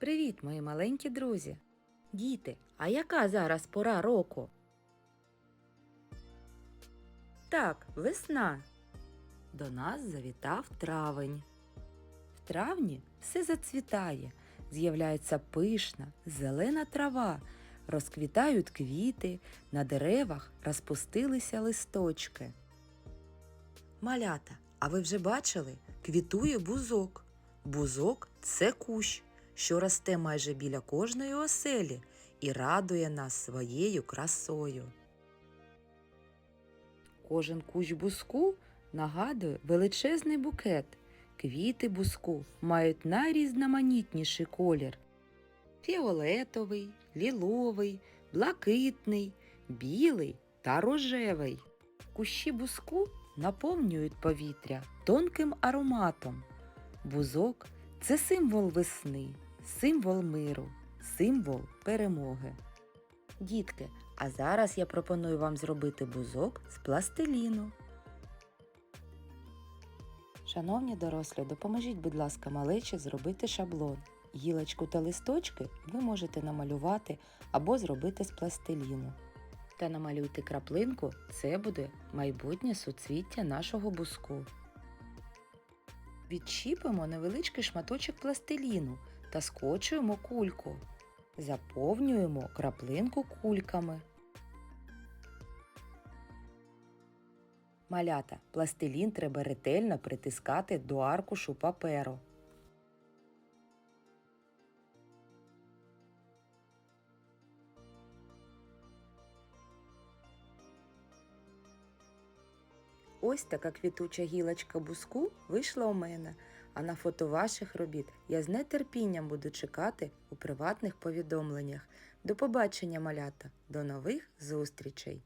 Привіт, мої маленькі друзі! Діти, а яка зараз пора року? Так, весна. До нас завітав травень. В травні все зацвітає, з'являється пишна, зелена трава, розквітають квіти, на деревах розпустилися листочки. Малята, а ви вже бачили? Квітує бузок. Бузок це кущ, що росте майже біля кожної оселі і радує нас своєю красою. Кожен кущ бузку нагадує величезний букет. Квіти бузку мають найрізноманітніший колір: фіолетовий, ліловий, блакитний, білий та рожевий. Кущі бузку наповнюють повітря тонким ароматом. Бузок це символ весни, символ миру, символ перемоги. Дітки, а зараз я пропоную вам зробити бузок з пластиліну. Шановні дорослі, допоможіть, будь ласка, малечі зробити шаблон. Гілочку та листочки ви можете намалювати або зробити з пластиліну. Та намалюйте краплинку, це буде майбутнє суцвіття нашого бузку. Відчіпимо невеличкий шматочок пластиліну та скочуємо кульку. Заповнюємо краплинку кульками. Малята, пластилін треба ретельно притискати до аркушу паперу. Ось така квітуча гілочка буску вийшла у мене, а на фото ваших робіт я з нетерпінням буду чекати у приватних повідомленнях. До побачення, малята, до нових зустрічей!